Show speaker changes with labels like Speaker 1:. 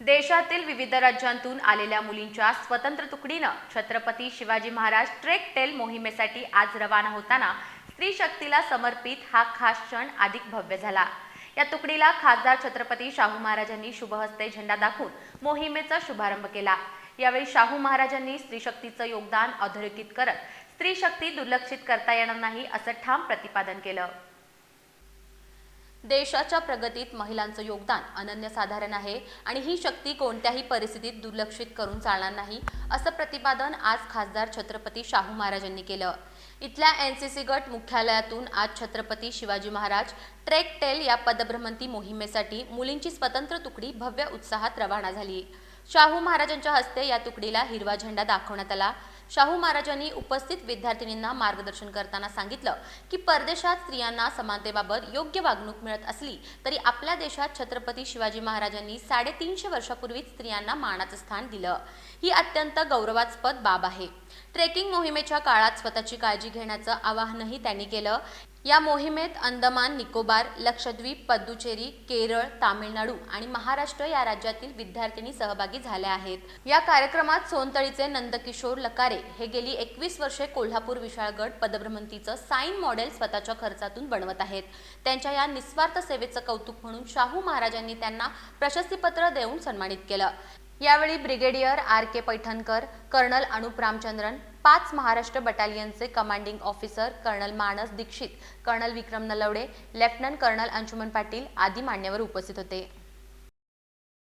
Speaker 1: देशातील विविध राज्यांतून आलेल्या मुलींच्या स्वतंत्र तुकडीनं छत्रपती शिवाजी महाराज ट्रेक टेल मोहिमेसाठी आज रवाना होताना स्त्री शक्तीला समर्पित हा खास क्षण अधिक भव्य झाला. या तुकडीला खासदार छत्रपती शाहू महाराजांनी शुभहस्ते झेंडा दाखवून मोहिमेचा शुभारंभ केला. यावेळी शाहू महाराजांनी स्त्रीशक्तीचं योगदान अधोरेखित करत स्त्री शक्ती दुर्लक्षित करता येणार नाही असं ठाम प्रतिपादन केलं. देशाच्या प्रगतीत महिलांचं योगदान अनन्यसाधारण आहे आणि ही शक्ती कोणत्याही परिस्थितीत दुर्लक्षित करून चालणार नाही असं प्रतिपादन आज खासदार छत्रपती शाहू महाराजांनी केलं. इथल्या एन सी सी गट मुख्यालयातून आज छत्रपती शिवाजी महाराज ट्रेक टेल या पदभ्रमंती मोहिमेसाठी मुलींची स्वतंत्र तुकडी भव्य उत्साहात रवाना झाली. शाहू महाराजांच्या हस्ते या तुकडीला हिरवा झेंडा दाखवण्यात आला. शाहू महाराजांनी उपस्थित विद्यार्थिनींना मार्गदर्शन करताना सांगितलं की परदेशात स्त्रियांना समानतेबाबत योग्य वागणूक मिळत असली तरी आपल्या देशात छत्रपती शिवाजी महाराजांनी साडेतीनशे वर्षापूर्वीच स्त्रियांना मानाचं स्थान दिलं. ही अत्यंत गौरवास्पद बाब आहे. ट्रेकिंग मोहिमेच्या काळात स्वतःची काळजी घेण्याचं आवाहनही त्यांनी केलं. या मोहिमेत अंदमान निकोबार लक्षद्वीप पद्दुचेरी केरळ तामिळनाडू आणि महाराष्ट्र या राज्यातील विद्यार्थिनी सहभागी झाल्या आहेत. या कार्यक्रमात सोनतळीचे नंदकिशोर लकारे हे गेली एकवीस वर्षे कोल्हापूर विशाळगड पदभ्रमंतीचं साईन मॉडेल स्वतःच्या खर्चातून बनवत आहेत. त्यांच्या या निस्वार्थ सेवेचं कौतुक म्हणून शाहू महाराजांनी त्यांना प्रशस्तीपत्र देऊन सन्मानित केलं. यावेळी brigadier R K Paithankar colonel Anup Ramachandran पाच Maharashtra बटालियनचे commanding officer colonel Manas Dixit colonel Vikram Nalawade lieutenant colonel Anshuman Patil आदी मान्यवर उपस्थित होते.